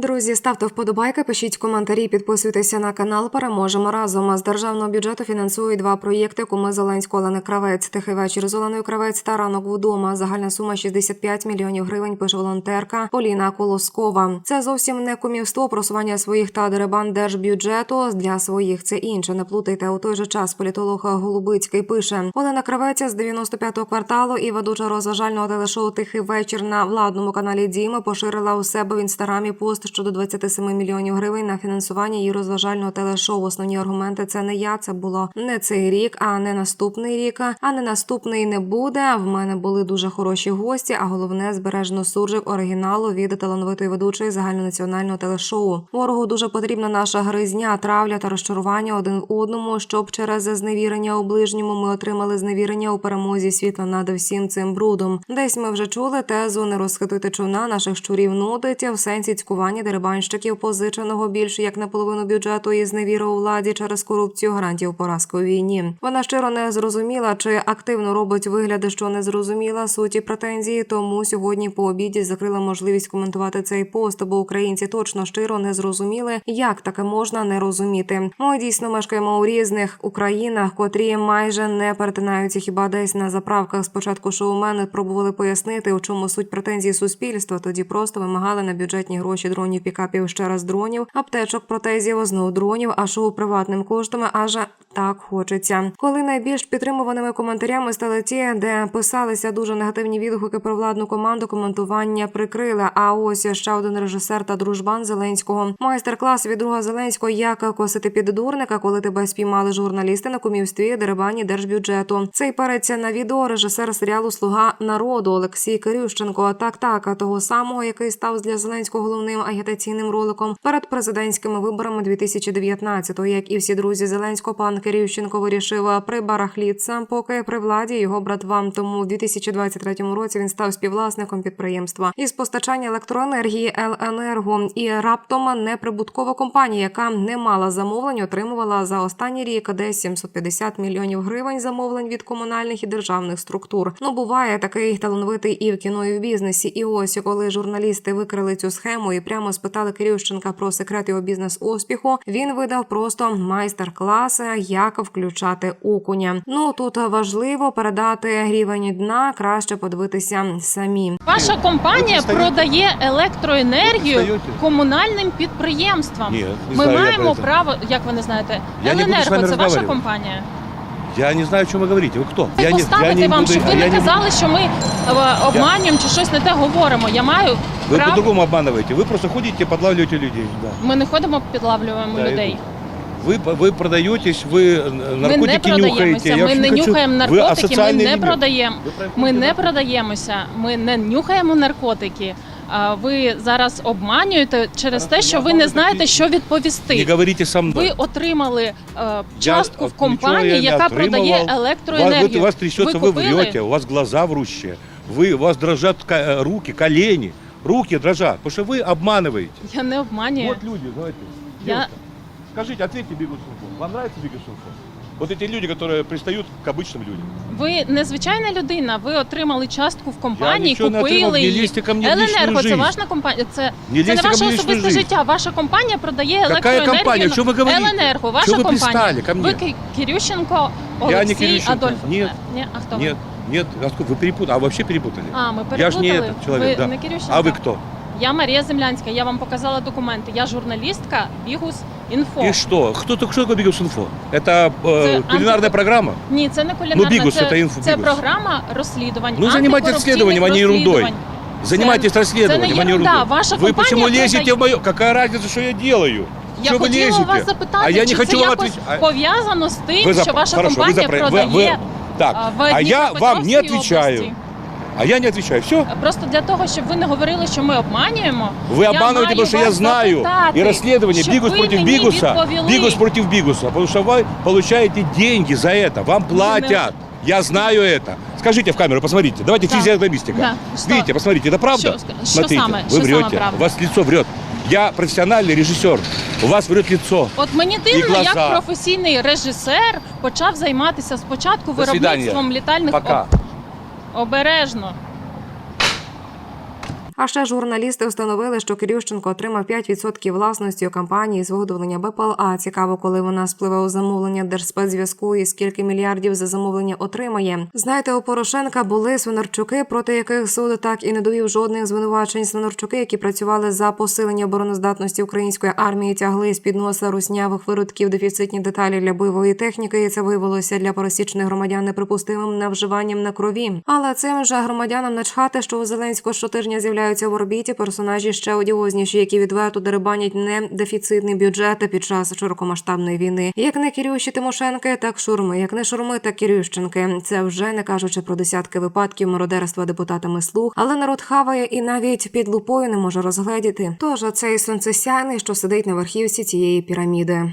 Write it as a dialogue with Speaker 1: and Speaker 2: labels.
Speaker 1: Друзі, ставте вподобайки, пишіть коментарі, підписуйтеся на канал. Переможемо разом. З державного бюджету фінансують два проєкти. Куми Зеленського Олени Кравець, Тихий вечір з Оленою Кравець та ранок вдома. Загальна сума 65 мільйонів гривень. Пише волонтерка Поліна Колоскова. Це зовсім не кумівство просування своїх та деребан держбюджету для своїх. Це інше. Не плутайте. У той же час політолог Голубицький пише Олена Кравець з 95-го кварталу і ведуча розважального телешоу Тихий вечір на владному каналі Діма поширила у себе в інстаграмі пост щодо 27 мільйонів гривень на фінансування її розважального телешоу. Основні аргументи це не я, це було не цей рік, а не наступний рік. А не наступний не буде. В мене були дуже хороші гості. А головне збережено суржик оригіналу від талановитої ведучої загальнонаціонального телешоу. Ворогу дуже потрібна наша гризня, травля та розчарування один в одному, щоб через зневірення у ближньому ми отримали зневірення у перемозі світла над всім цим брудом. Десь ми вже чули тезу не розхитуйте чуна наших щурів нудить в сенсі цькування дерибанщиків позиченого більше як наполовину бюджету і зневіра у владі через корупцію гарантів поразки у війні. Вона щиро не зрозуміла чи активно робить вигляди, що не зрозуміла суті претензії. Тому сьогодні по обіді закрила можливість коментувати цей пост, бо українці точно щиро не зрозуміли, як таке можна не розуміти. Ми дійсно мешкаємо у різних Українах, котрі майже не перетинаються хіба десь на заправках. Спочатку шоумени пробували пояснити, у чому суть претензій суспільства. Тоді просто вимагали на бюджетні гроші дронів, пікапів ще раз дронів, аптечок, протезів, знову дронів, а шоу приватним коштами аж так хочеться. Коли найбільш підтримуваними коментарями стали ті, де писалися дуже негативні відгуки про владну команду, коментування прикрили. А ось ще один режисер та дружбан Зеленського. Майстер-клас від друга Зеленського як косити під дурника, коли тебе спіймали журналісти на кумівстві дерибані держбюджету. Цей переться на відео режисер серіалу Слуга народу Олексій Кирющенко. Так, так, того самого, який став для Зеленського головним агітаційним роликом перед президентськими виборами 2019-го. Як і всі друзі Зеленського, пан Кирющенко вирішив прибарахлітися, поки при владі його братвам. Тому у 2023 році він став співвласником підприємства із постачання електроенергії «Еленерго» і раптом неприбуткова компанія, яка не мала замовлень, отримувала за останній рік десь 750 мільйонів гривень замовлень від комунальних і державних структур. Ну буває такий талановитий і в кіно, і в бізнесі. І ось коли журналісти викрили цю схему і прямо спитали Кирющенка про секрет його бізнес успіху, він видав просто майстер-клас, як включати окуня. Ну тут важливо передати рівень дна, краще подивитися самі.
Speaker 2: Ваша компанія
Speaker 3: Ви встаєте?
Speaker 2: продає електроенергію
Speaker 3: Встаєте?
Speaker 2: комунальним підприємствам.
Speaker 3: Нет, не
Speaker 2: Ми
Speaker 3: знаю я
Speaker 2: маємо
Speaker 3: про это.
Speaker 2: право, як ви не знаєте,
Speaker 3: Я не буду з
Speaker 2: Еленерго
Speaker 3: вами
Speaker 2: це ваша
Speaker 3: розмовляти.
Speaker 2: компанія.
Speaker 3: Я не знаю, о чем вы говорите. Вы кто?
Speaker 2: Це
Speaker 3: я не,
Speaker 2: поставити
Speaker 3: я не
Speaker 2: вам,
Speaker 3: буду-
Speaker 2: щоб ви
Speaker 3: я
Speaker 2: не
Speaker 3: не
Speaker 2: казали, що ми е, обманюємо чи щось не те говоримо. Я маю
Speaker 3: Вы
Speaker 2: право.
Speaker 3: по-другому обманываете. Вы просто ходите, подлавливаете людей. Да.
Speaker 2: Ми не ходимо, підлавлюємо
Speaker 3: Да,
Speaker 2: людей.
Speaker 3: Вы, вы продаетесь, вы э,
Speaker 2: Ми не
Speaker 3: наркотики нюхаете.
Speaker 2: продаємося.
Speaker 3: Я
Speaker 2: Ми
Speaker 3: вообще
Speaker 2: не
Speaker 3: хочу-
Speaker 2: нюхаємо
Speaker 3: Вы
Speaker 2: наркотики, ми
Speaker 3: асоциальные
Speaker 2: не
Speaker 3: люди.
Speaker 2: продаємо.
Speaker 3: Вы проходите
Speaker 2: Ми не
Speaker 3: наркотики.
Speaker 2: продаємося, ми не нюхаємо наркотики. А ви зараз обманюєте через те, що ви не знаєте, що
Speaker 3: Не
Speaker 2: відповісти.
Speaker 3: говорите со мной.
Speaker 2: Ви отримали е,
Speaker 3: Я
Speaker 2: частку в
Speaker 3: от нічого
Speaker 2: компанії,
Speaker 3: я не
Speaker 2: яка
Speaker 3: отримував.
Speaker 2: продає
Speaker 3: У вас,
Speaker 2: електроенергію.
Speaker 3: вот у вас трясется, вы,
Speaker 2: купили?
Speaker 3: врете, у вас глаза врущие. Вы, у вас дрожат ка- э, руки, колени. Руки дрожат, потому что вы обманываете.
Speaker 2: Я не обманюю.
Speaker 3: Вот люди, давайте.
Speaker 2: Я-
Speaker 3: девушка, Скажите, ответьте Бигусунфу. Вам нравится Бигусунфу? Вот эти люди, которые пристают к обычным людям.
Speaker 2: Ви незвичайна людина. Ви отримали частку в компанії,
Speaker 3: нічого не
Speaker 2: купили
Speaker 3: отримав, не
Speaker 2: її.
Speaker 3: лізьте ко мені в
Speaker 2: Еленерго,
Speaker 3: лічну
Speaker 2: це
Speaker 3: жизнь.
Speaker 2: ваша компанія. Це,
Speaker 3: Не
Speaker 2: це
Speaker 3: лізьте
Speaker 2: не
Speaker 3: ко
Speaker 2: ваше
Speaker 3: мені в лічну
Speaker 2: особисте
Speaker 3: жизнь.
Speaker 2: життя. Ваша компанія продає
Speaker 3: Какая
Speaker 2: електроенергію.
Speaker 3: компания? Что вы говорите?
Speaker 2: Еленерго, ваша
Speaker 3: Чего вы
Speaker 2: компанія.
Speaker 3: пристали ко мне?
Speaker 2: Ви Ки- Кирющенко,
Speaker 3: Я не
Speaker 2: Олексій,
Speaker 3: Кирющенко.
Speaker 2: Адольф.
Speaker 3: Нет.
Speaker 2: Ні, а хто ви?
Speaker 3: Нет, нет, а сколько? Вы перепутали, а вообще перепутали.
Speaker 2: А, ми
Speaker 3: Я ж не
Speaker 2: переплутали.
Speaker 3: этот человек,
Speaker 2: ви
Speaker 3: да.
Speaker 2: не Кирющенко.
Speaker 3: А вы кто?
Speaker 2: Я Марія Землянська. Я вам показала документи. Я журналістка Бігус Інфо.
Speaker 3: И что? Кто, кто такой Бигусунфо? Это
Speaker 2: Это
Speaker 3: э, кулинарная
Speaker 2: анти-
Speaker 3: программа?
Speaker 2: Ні, це не кулінарна.
Speaker 3: Ну, Бігус
Speaker 2: це,
Speaker 3: це інфо-
Speaker 2: це
Speaker 3: Бігус.
Speaker 2: програма розслідувань.
Speaker 3: Ну, занимайтесь
Speaker 2: антикорупційних
Speaker 3: расследованием, а не ерундой.
Speaker 2: розслідувань.
Speaker 3: Занимайтесь расследованием,
Speaker 2: це
Speaker 3: а
Speaker 2: не
Speaker 3: не
Speaker 2: ерунда.
Speaker 3: ерундой.
Speaker 2: Ваша
Speaker 3: Вы почему
Speaker 2: компания
Speaker 3: лезете в мое... Какая разница, что я делаю?
Speaker 2: Я
Speaker 3: Что вы
Speaker 2: хотіла
Speaker 3: лезете?
Speaker 2: вас запитати,
Speaker 3: а я не
Speaker 2: чи
Speaker 3: хочу
Speaker 2: це
Speaker 3: вам
Speaker 2: якось
Speaker 3: отвечать. А-
Speaker 2: пов'язано з тим,
Speaker 3: Вы за-
Speaker 2: що ваша
Speaker 3: Хорошо, вы
Speaker 2: компанія
Speaker 3: запра-
Speaker 2: продає
Speaker 3: вы- вы- Так,
Speaker 2: а, в
Speaker 3: а я вам не
Speaker 2: Дніпропетровській
Speaker 3: отвечаю.
Speaker 2: області.
Speaker 3: А я не отвечаю. Все?
Speaker 2: Просто для того, щоб ви не говорили, що ми обманюємо.
Speaker 3: Вы
Speaker 2: я
Speaker 3: обманываете,
Speaker 2: маю
Speaker 3: потому что я
Speaker 2: вас
Speaker 3: знаю.
Speaker 2: запитати,
Speaker 3: И расследование
Speaker 2: щоб
Speaker 3: Бигус
Speaker 2: ви
Speaker 3: против
Speaker 2: мені
Speaker 3: Бигуса.
Speaker 2: відповіли.
Speaker 3: Бигус против Бигуса. Потому что вы получаете деньги за это. Вам платят. Я знаю это. Скажите в камеру, посмотрите. Давайте
Speaker 2: Да.
Speaker 3: физиогномистика.
Speaker 2: Да. Что?
Speaker 3: Видите, посмотрите, это правда?
Speaker 2: Что- что
Speaker 3: Смотрите,
Speaker 2: самое-
Speaker 3: вы
Speaker 2: что самое
Speaker 3: врете.
Speaker 2: правда?
Speaker 3: У вас лицо врет. Я профессиональный режиссер. У вас врет лицо.
Speaker 2: От мені дивно,
Speaker 3: глаза.
Speaker 2: як професійний режисер почав займатися спочатку
Speaker 3: До
Speaker 2: виробництвом літальних
Speaker 3: Пока.
Speaker 2: об- обережно.
Speaker 1: А ще журналісти встановили, що Кирющенко отримав 5% власності у компанії з виготовлення БПЛА. Цікаво, коли вона спливе у замовлення держспецзв'язку і скільки мільярдів за замовлення отримає. Знаєте, у Порошенка були свинарчуки, проти яких суд так і не довів жодних звинувачень. Свинарчуки, які працювали за посилення обороноздатності української армії, тягли з під носа руснявих виродків дефіцитні деталі для бойової техніки. І це виявилося для пересічних громадян неприпустимим навживанням на крові. Але цим же громадянам начхати, що у Зеленського щотижня з'являються в орбіті персонажі ще одіозніші, які відверто дерибанять не дефіцитний бюджет під час широкомасштабної війни. Як не Кирющі Тимошенки, так шурми. Як не шурми, так Кирющенки. Це вже не кажучи про десятки випадків мародерства депутатами слуг, але народ хаває і навіть під лупою не може розгледіти. Тож цей сонцесяйний, що сидить на верхівці цієї піраміди.